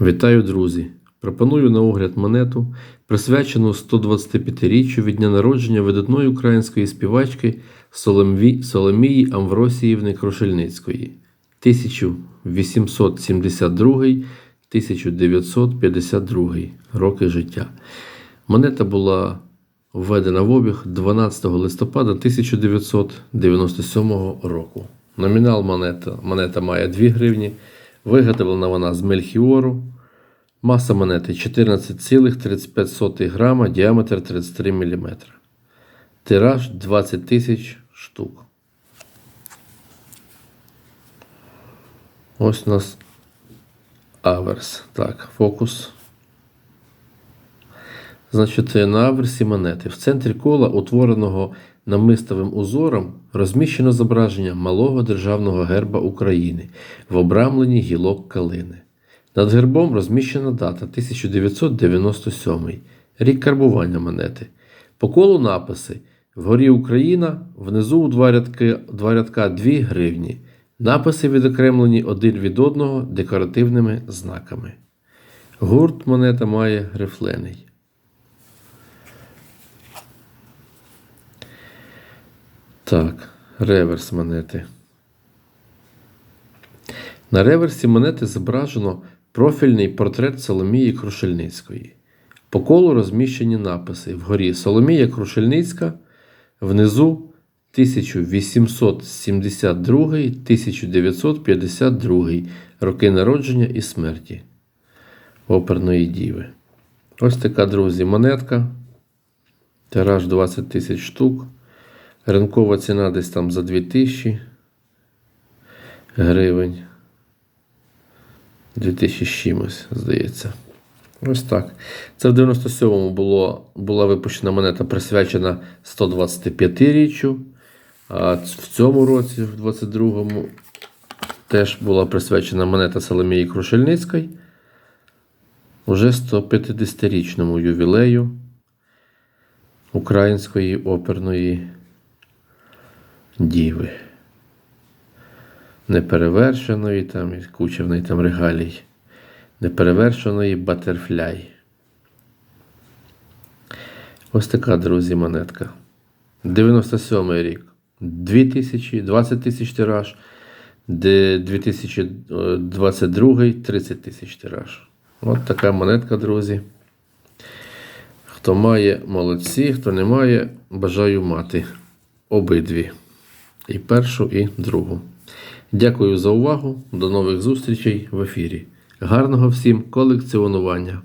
Вітаю, друзі! Пропоную на огляд монету, присвячену 125-річчю від дня народження видатної української співачки Соломві- Соломії Амвросіївни Крушельницької 1872-1952 роки життя. Монета була введена в обіг 12 листопада 1997 року. Номінал монета, монета має 2 гривні. Виготовлена вона з мельхіору. Маса монети 14,35 грама, діаметр 33 мм. Тираж 20 тисяч штук. Ось у нас аверс. Так, фокус. Значить, на аверсі монети. В центрі кола, утвореного намистовим узором, розміщено зображення малого державного герба України в обрамленні гілок калини. Над гербом розміщена дата 1997, рік карбування монети. По колу написи: Вгорі Україна, внизу у два рядки, два рядка 2 гривні. Написи відокремлені один від одного декоративними знаками. Гурт монета має грифлений. Так, реверс монети. На реверсі монети зображено профільний портрет Соломії Крушельницької. По колу розміщені написи: вгорі Соломія Крушельницька, внизу 1872-1952 роки народження і смерті оперної діви. Ось така, друзі, монетка. Тираж 20 тисяч штук. Ринкова ціна десь там за 2000 гривень. 2000 чимось, здається. Ось так. Це в 97-му було, була випущена монета, присвячена 125-річчю. А в цьому році, в 22-му, теж була присвячена монета Соломії Крушельницької. Уже 150-річному ювілею української оперної діви. Неперевершеної там, і куча в неї там регалій. Неперевершеної батерфляй. Ось така, друзі, монетка. 97 рік. 2000, 20 тисяч тираж. 2022 30 тисяч тираж. От така монетка, друзі. Хто має, молодці, хто не має, бажаю мати обидві. І першу, і другу. Дякую за увагу. До нових зустрічей в ефірі. Гарного всім колекціонування!